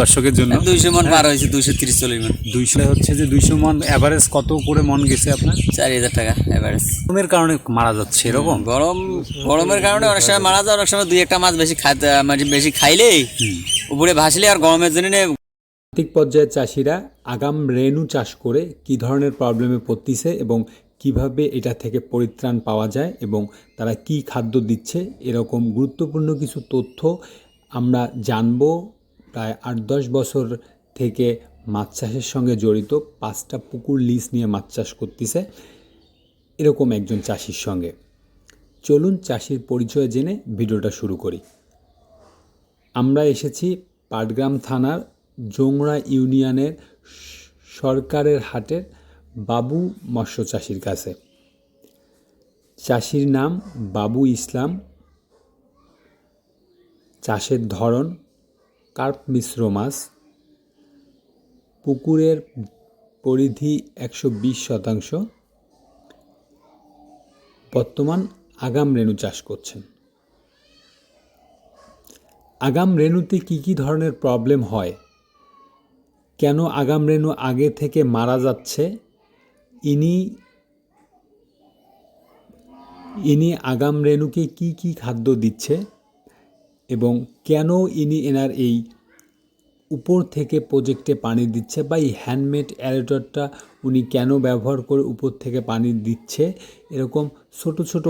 দর্শকের জন্য? দুইশো মন পার হয়েছে দুইশো তিরিশ চল্লিশ মন। দুইশো হচ্ছে যে দুইশো মন অ্যাভারেজ কত করে মন গেছে আপনার? চারি হাজার টাকা এভারেজ গরমের কারণে মারা যাচ্ছে এরকম? গরম গরমের কারণে অনেক সময় মারা যায় অনেক সময় দুই একটা মাছ বেশি খাইতে মানে বেশি খাইলে উপরে ভাসলে আর গরমের জন্য প্রান্তিক পর্যায়ের চাষিরা আগাম রেনু চাষ করে কি ধরনের প্রবলেমে পড়তিছে এবং কীভাবে এটা থেকে পরিত্রাণ পাওয়া যায় এবং তারা কি খাদ্য দিচ্ছে এরকম গুরুত্বপূর্ণ কিছু তথ্য আমরা জানব। প্রায় আট দশ বছর থেকে মাছ চাষের সঙ্গে জড়িত পাঁচটা পুকুর লিজ নিয়ে মাছ চাষ করতেছে এরকম একজন চাষির সঙ্গে। চলুন চাষির পরিচয় জেনে ভিডিওটা শুরু করি। আমরা এসেছি পাটগ্রাম থানার জোংরা ইউনিয়নের সরকারের হাটের বাবু মৎস্য চাষির কাছে। চাষির নাম বাবু ইসলাম। চাষের ধরন কার্প মিশ্র মাছ পুকুরের পরিধি একশো বিশ শতাংশ। বর্তমান আগাম রেণু চাষ করছেন। আগাম রেণুতে কি কি ধরনের প্রবলেম হয়? কেন আগাম রেণু আগে থেকে মারা যাচ্ছে? ইনি ইনি আগাম রেণুকে কি কি খাদ্য দিচ্ছে? এবং কেন ইনি এনার এই উপর থেকে প্রজেক্টে পানি দিচ্ছে বা এই হ্যান্ডমেড অ্যারেটরটা উনি কেন ব্যবহার করে উপর থেকে পানি দিচ্ছে এরকম ছোট ছোট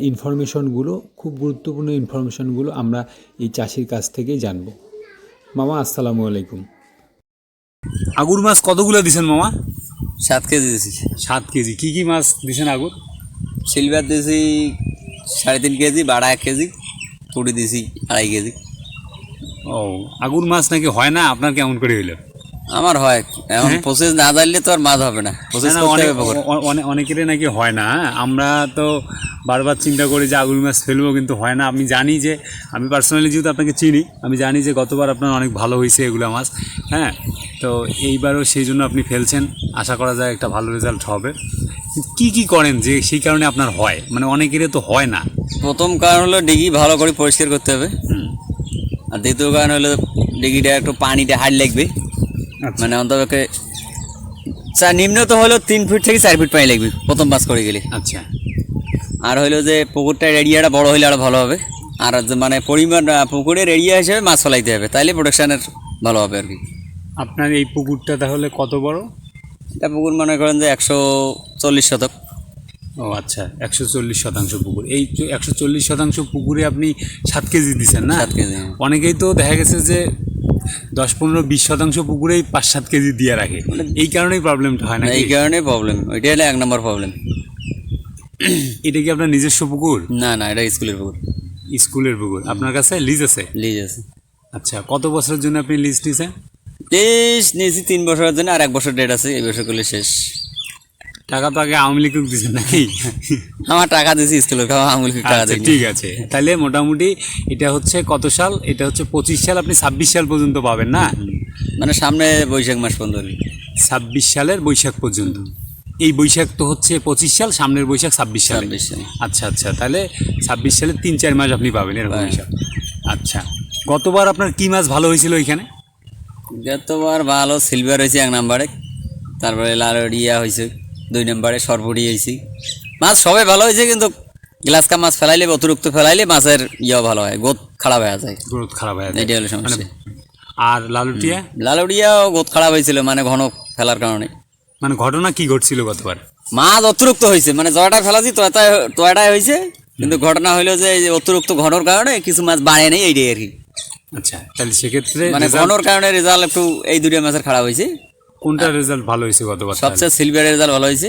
ইনফরমেশনগুলো খুব গুরুত্বপূর্ণ ইনফরমেশনগুলো আমরা এই চাষির কাছ থেকেই জানব। মামা আসসালামু আলাইকুম। আগুর মাছ কতগুলো দিছেন মামা? সাত কেজি দিয়েছি সাত কেজি। কি কি মাছ দিছেন আগুর? সিলভার দিয়েছি সাড়ে তিন কেজি বাড়া এক কেজি। পুরি দিয়েছি আড়াই কেজি। ও আগুন মাছ নাকি হয় না? আপনার কেমন করে হইল? আমার হয়। এখন প্রসেস না জানলে তো আর মাছ হবে না। প্রসেস হ্যাঁ? অনেকেরই নাকি হয় না। হ্যাঁ? আমরা তো বারবার চিন্তা করি যে আগুন মাছ ফেলব কিন্তু হয় না। আমি জানি যে আমি পার্সোনালি যেহেতু আপনাকে চিনি আমি জানি যে গতবার আপনার অনেক ভালো হয়েছে এগুলো মাছ। হ্যাঁ? তো এইবারও সেই জন্য আপনি ফেলছেন। আশা করা যায় একটা ভালো রেজাল্ট হবে। কি কি করেন যে সেই কারণে আপনার হয়? মানে অনেকেরই তো হয় না। প্রথম কারণ হলো ডিগি ভালো করে পরিষ্কার করতে হবে। আর দ্বিতীয় কারণ হলো ডিগিটা একটু পানিটা হার্ড লাগবে। আচ্ছা। মানে অন্তপক্ষে চা নিম্ন তো হলো তিন ফিট থেকে চার ফিট পানি লাগবে প্রথম বাস করে গেলে। আচ্ছা। আর হলো যে পুকুরটা এরিয়াটা বড় হলে আরও ভালো হবে। আর মানে পরিমাণ পুকুরের এরিয়া হিসেবে মাছ ফলাইতে হবে। তাইলে প্রোডাকশনের ভালো হবে আর কি। আপনার এই পুকুরটা তাহলে কত বড়? এটা পুকুর মনে করেন যে একশো চল্লিশ শতক। ও আচ্ছা একশো চল্লিশ শতাংশ পুকুর। এই একশো চল্লিশ শতাংশ পুকুরে আপনি সাত কেজি দিচ্ছেন না? সাত কেজি অনেকেই তো দেখা গেছে যে দশ পনেরো বিশ শতাংশ পুকুরেই পাঁচ সাত কেজি দিয়ে রাখে। এই কারণেই প্রবলেমটা হয় না এই কারণেই প্রবলেম ওইটাই হলো এক নম্বর প্রবলেম এটা কি আপনার নিজস্ব পুকুর? না না এটা স্কুলের পুকুর। স্কুলের পুকুর। আপনার কাছে লিজ আছে? লিজ আছে। আচ্ছা কত বছরের জন্য আপনি লিজ নিয়েছেন লিজ নিয়েছি তিন বছরের জন্য আর এক বছর ডেট আছে এই বছর করলে শেষ। টাকা তো আগে আওয়ামী লীগকে দিয়েছেন নাকি? আমার টাকা দিয়েছি স্কুলের খাওয়া আঙুল টাকা আচ্ছা ঠিক আছে। তাহলে মোটামুটি এটা হচ্ছে কত সাল? এটা হচ্ছে পঁচিশ সাল আপনি ছাব্বিশ সাল পর্যন্ত পাবেন না? মানে সামনে বৈশাখ মাস পর্যন্ত ছাব্বিশ সালের বৈশাখ পর্যন্ত। এই বৈশাখ তো হচ্ছে পঁচিশ সাল সামনের বৈশাখ ছাব্বিশ সাল। আচ্ছা আচ্ছা তাহলে ছাব্বিশ সালের তিন চার মাস আপনি পাবেন এরকম। হিসাব আচ্ছা গতবার আপনার কি মাছ ভালো হয়েছিল ওইখানে? যতবার ভালো সিলভার হয়েছে এক নাম্বারে। তারপরে লালডিয়া হয়েছে। দুই নম্বরে সরপুরি হয়েছে। মাছ সবাই ভালো হয়েছে কিন্তু গ্লাসকা মাছ ফেলাইলে অতিরিক্ত ফেলাইলে মাছের ইয়েও ভালো হয় গোদ খারাপ হয়ে যায়। গ্রোথ খারাপ হয়ে যায়। এটাই হলো সমস্যা। আর লালুটিয়া? লালডিয়াও গোদ খারাপ হয়েছিল মানে ঘন ফেলার কারণে। মানে ঘটনা কি ঘটছিল গতবার? মাছ অতিরিক্ত হয়েছে মানে জয়টা ফেলাছি তোয়াটাই তোয়াটাই হয়েছে কিন্তু ঘটনা হইল যে এই যে অতিরিক্ত ঘনর কারণে কিছু মাছ বাড়ে নেই এইটাই আর কি। আচ্ছা তাহলে সেক্ষেত্রে মানে ঘনর কারণে রেজাল্ট একটু এই দুটো মাছের খারাপ হয়েছে। কোনটা রেজাল্ট ভালো হয়েছে গতবার তাহলে? সবচেয়ে সিলভারের রেজাল্ট ভালো হয়েছে।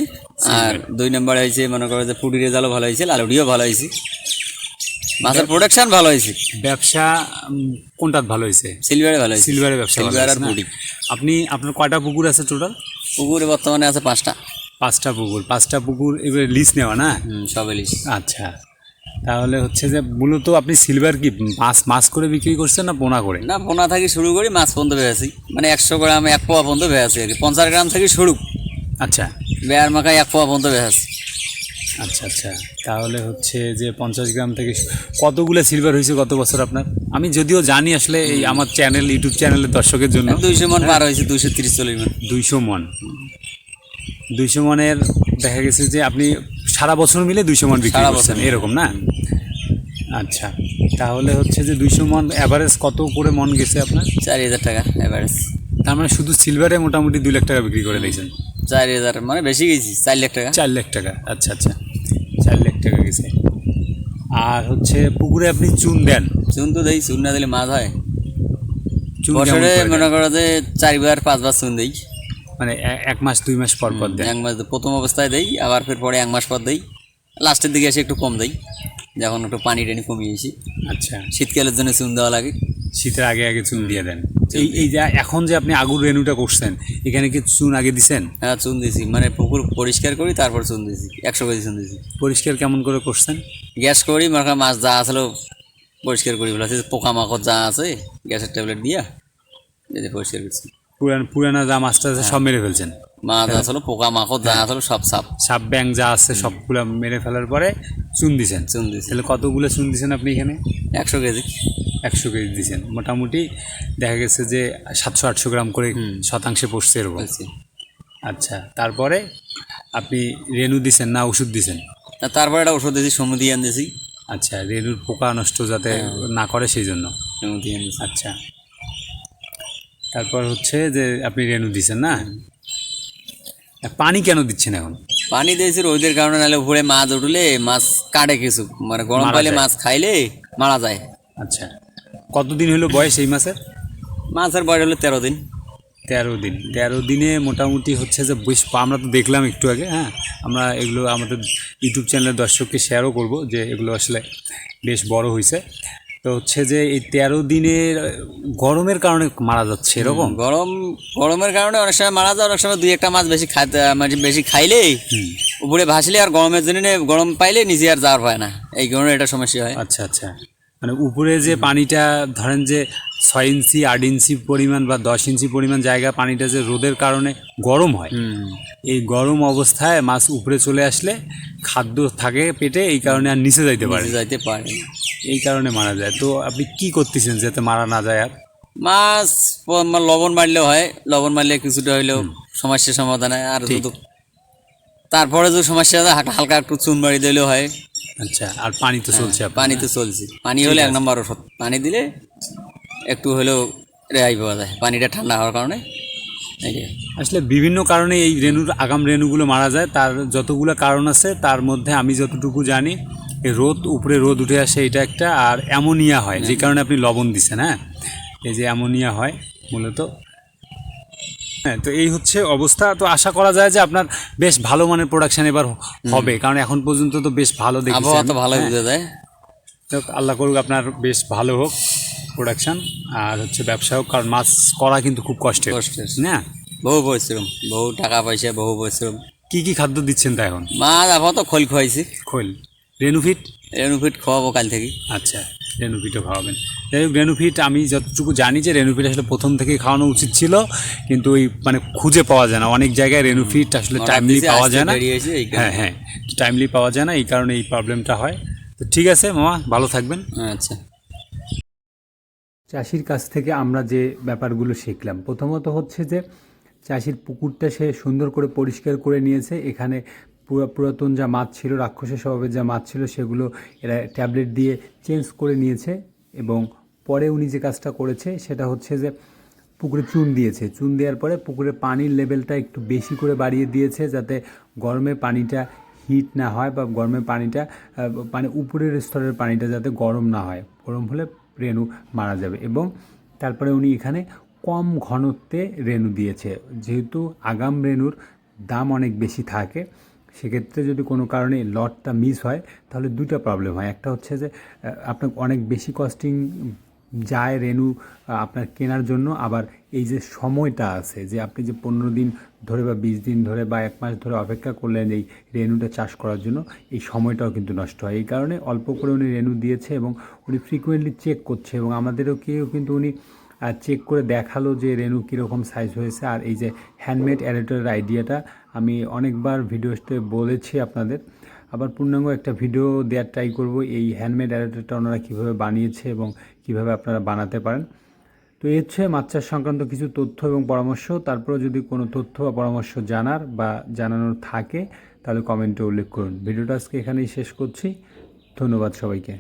আর দুই নম্বরে হয়েছে মনে করো যে পুডির রেজাল্টও ভালো হয়েছে লালুডিও ভালো হয়েছে। মাছের প্রোডাকশন ভালো হয়েছে। ব্যবসা কোনটা ভালো হয়েছে? সিলভারে ভালো হয়েছে। সিলভারের ব্যবসা সিলভার আর? পুডি আপনি আপনার কয়টা পুকুর আছে টোটাল পুকুরে বর্তমানে আছে পাঁচটা। পাঁচটা পুকুর। পাঁচটা পুকুর এবারে লিস্ট নেওয়া না? হুম সব ইলিশ আচ্ছা। তাহলে হচ্ছে যে মূলত আপনি সিলভার কি মাছ মাছ করে বিক্রি করছেন না পোনা করে? না পোনা থেকে শুরু করি মাছ পর্যন্ত ভেয়াছি মানে একশো গ্রাম এক পোয়া পর্যন্ত ভেয়াছি আর কি। পঞ্চাশ গ্রাম থেকে শুরু। আচ্ছা। বেয়ার মাখায় এক পোয়া পর্যন্ত ভেয়াছি আচ্ছা আচ্ছা। তাহলে হচ্ছে যে পঞ্চাশ গ্রাম থেকে কতগুলো সিলভার হয়েছে গত বছর আপনার? আমি যদিও জানি আসলে এই আমার চ্যানেল ইউটিউব চ্যানেলের দর্শকের জন্য। দুইশো মন পার হয়েছে দুইশো তিরিশ চল্লিশ মন। দুইশো মন। দুইশো মনের দেখা গেছে যে আপনি সারা বছর মিলে দুইশো মন বিক্রি সারা করছেন বছর। এরকম না? আচ্ছা তাহলে হচ্ছে যে দুইশো মন অ্যাভারেজ কত করে মন গেছে আপনার? চারি হাজার টাকা এভারেজ তার মানে শুধু সিলভারে মোটামুটি দুই লাখ টাকা বিক্রি করে দিয়েছেন? চারি হাজার মানে বেশি গেছি চার লাখ টাকা। চার লাখ টাকা আচ্ছা আচ্ছা চার লাখ টাকা গেছে। আর হচ্ছে পুকুরে আপনি চুন দেন? চুন তো দেই চুন না দিলে মাছ হয়। চুন বছরে? মনে করো যে চারবার পাঁচবার চুন দেই। মানে এক মাস দুই মাস পর পর দেয়। এক মাস প্রথম অবস্থায় দেই আবার ফের পরে এক মাস পর দেই। লাস্টের দিকে এসে একটু কম দেই যখন একটু পানি টানি কমিয়েছি আচ্ছা। শীতকালের জন্য চুন দেওয়া লাগে। শীতের আগে আগে চুন দিয়ে দেন। এই এই যে এখন যে আপনি আগুর রেনুটা করছেন এখানে কি চুন আগে দিছেন? হ্যাঁ চুন দিছি। মানে পুকুর পরিষ্কার করি তারপর চুন দিছি। একশো কেজি চুন দিছি। পরিষ্কার কেমন করে করছেন? গ্যাস করি মনে মাছ যা আসলো পরিষ্কার করি বলে। পোকামাকড় যা আছে গ্যাসের ট্যাবলেট দিয়া পরিষ্কার করছি। পুরান পুরানা যা মাছটা আছে সব মেরে ফেলছেন। মাছ আসলো পোকামাকড় যা আসলো সব সাপ। সাপ ব্যাং যা আছে সবগুলো মেরে ফেলার পরে চুন দিছেন। চুন দিছি। তাহলে কতগুলো চুন দিছেন আপনি এখানে? একশো কেজি। একশো কেজি দিয়েছেন মোটামুটি দেখা গেছে যে সাতশো আটশো গ্রাম করে শতাংশে পড়ছে এরকম। আচ্ছা তারপরে আপনি রেনু দিছেন না ওষুধ দিছেন? তারপরে একটা ওষুধ দিয়েছি সমুদি আন দিয়েছি আচ্ছা রেনুর পোকা নষ্ট যাতে না করে সেই জন্য। আচ্ছা। তারপর হচ্ছে যে আপনি রেনু দিচ্ছেন না? পানি কেন দিচ্ছেন এখন? পানি দিয়েছি রোদের কারণে নাহলে উপরে মাছ উঠলে মাছ কাটে কিছু। মানে গরম পাইলে মাছ খাইলে মারা যায়। আচ্ছা। কতদিন হলো বয়স এই মাসের মাছের বয়স হলো তেরো দিন। তেরো দিন। তেরো দিনে মোটামুটি হচ্ছে যে বেশ আমরা তো দেখলাম একটু আগে হ্যাঁ? আমরা এগুলো আমাদের ইউটিউব চ্যানেলের দর্শককে শেয়ারও করব যে এগুলো আসলে বেশ বড় হয়েছে তো হচ্ছে যে এই তেরো দিনের গরমের কারণে মারা যাচ্ছে এরকম? গরম গরমের কারণে অনেক সময় মারা যায় অনেক সময় দুই একটা মাছ বেশি খাইতে মানে বেশি খাইলেই উপরে ভাসলে আর গরমের জন্য গরম পাইলে নিজে আর যাওয়ার হয় না। এই কারণে এটা সমস্যা হয়। আচ্ছা আচ্ছা। মানে উপরে যে পানিটা ধরেন যে ছয় ইঞ্চি আট ইঞ্চি পরিমাণ বা দশ ইঞ্চি পরিমাণ জায়গা পানিটা যে রোদের কারণে গরম হয় এই গরম অবস্থায় মাছ উপরে চলে আসলে খাদ্য থাকে পেটে এই কারণে আর নিচে যাইতে পারে যাইতে পারে এই কারণে মারা যায়। তো আপনি কি করতেছেন যাতে মারা না যায় আর? মাছ লবণ মারলেও হয়। লবণ মারলে কিছুটা হইলেও সমস্যার সমাধান হয় আর। তারপরে যদি সমস্যা হয় হালকা- একটু চুন মারি দিলেও হয়। আচ্ছা আর পানি তো চলছে আপনার, পানি তো চলছে। পানি হলে এক নম্বর ওষুধ। পানি দিলে একটু হলেও রেহাই পাওয়া যায়। পানিটা ঠান্ডা হওয়ার কারণে। আসলে বিভিন্ন কারণে এই রেণুর আগাম রেণুগুলো মারা যায়। তার যতগুলো কারণ আছে তার মধ্যে আমি যতটুকু জানি রোদ উপরে রোদ উঠে আসে এটা একটা আর অ্যামোনিয়া হয় যে কারণে আপনি লবণ দিচ্ছেন হ্যাঁ? এই যে অ্যামোনিয়া হয় মূলত। হ্যাঁ তো এই হচ্ছে অবস্থা। তো আশা করা যায় যে আপনার বেশ ভালো মানের প্রোডাকশন এবার হবে কারণ এখন পর্যন্ত তো বেশ ভালো দেখেছি আবহাওয়া তো ভালো হ্যাঁ। বুঝা যায়। তো আল্লাহ করুক আপনার বেশ ভালো হোক প্রোডাকশন আর হচ্ছে ব্যবসা হোক কারণ মাছ করা কিন্তু খুব কষ্টের। কষ্টের। না? বহু পরিশ্রম বহু টাকা পয়সা বহু পরিশ্রম। কি কি খাদ্য দিচ্ছেন তা এখন? মাছ আপাতত খোল খোয়াইছি। খোল। রেনুফিট রেনুফিট খাওয়াবো কাল থেকে। আচ্ছা রেনুফিটও খাওয়াবেন। যাই হোক রেনুফিট আমি যতটুকু জানি যে রেনুফিট আসলে প্রথম থেকেই খাওয়ানো উচিত ছিল কিন্তু ওই মানে খুঁজে পাওয়া যায় না। অনেক জায়গায় রেনুফিট আসলে টাইমলি পাওয়া যায় না। বেরিয়েছে, এই কারণে। হ্যাঁ হ্যাঁ টাইমলি পাওয়া যায় না এই কারণে এই প্রবলেমটা হয়। তো ঠিক আছে মামা ভালো থাকবেন। আচ্ছা। চাষির কাছ থেকে আমরা যে ব্যাপারগুলো শিখলাম প্রথমত হচ্ছে যে চাষির পুকুরটা সে সুন্দর করে পরিষ্কার করে নিয়েছে। এখানে পুরাতন যা মাছ ছিল রাক্ষসের স্বভাবের যা মাছ ছিল, সেগুলো এরা ট্যাবলেট দিয়ে চেঞ্জ করে নিয়েছে এবং পরে উনি যে কাজটা করেছে, সেটা হচ্ছে যে পুকুরে চুন দিয়েছে। চুন দেওয়ার পরে পুকুরে পানির লেভেলটা একটু বেশি করে বাড়িয়ে দিয়েছে যাতে গরমে পানিটা হিট না হয় বা গরমে পানিটা মানে উপরের স্তরের পানিটা যাতে গরম না হয়। গরম হলে রেণু মারা যাবে এবং তারপরে উনি এখানে কম ঘনত্বে রেণু দিয়েছে। যেহেতু আগাম রেণুর দাম অনেক বেশি থাকে সেক্ষেত্রে যদি কোনো কারণে লটটা মিস হয়, তাহলে দুটো প্রবলেম হয়। একটা হচ্ছে যে আপনার অনেক বেশি কস্টিং যায় রেনু আপনার কেনার জন্য। আবার এই যে সময়টা আছে, যে আপনি যে পনেরো দিন ধরে বা বিশ দিন ধরে বা এক মাস ধরে অপেক্ষা করলেন এই রেনুটা চাষ করার জন্য, এই সময়টাও কিন্তু নষ্ট হয়। এই কারণে অল্প করে উনি রেনু দিয়েছে এবং উনি ফ্রিকুয়েন্টলি চেক করছে এবং আমাদেরও কেউ কিন্তু উনি চেক করে দেখাল যে রেনু কীরকম সাইজ হয়েছে। আর এই যে হ্যান্ডমেড অ্যারেটরের আইডিয়াটা আমি অনেকবার ভিডিওতে বলেছি আপনাদের। আবার পূর্ণাঙ্গ একটা ভিডিও দেওয়ার ট্রাই করব এই হ্যান্ডমেড অ্যাডাপ্টারটা ওনারা কীভাবে বানিয়েছে এবং কীভাবে আপনারা বানাতে পারেন। তো এই হচ্ছে মাছ সংক্রান্ত কিছু তথ্য এবং পরামর্শ। তারপরেও যদি কোনো তথ্য বা পরামর্শ জানার বা জানানোর থাকে, তাহলে কমেন্টে উল্লেখ করুন। ভিডিওটা আজকে এখানেই শেষ করছি। ধন্যবাদ সবাইকে।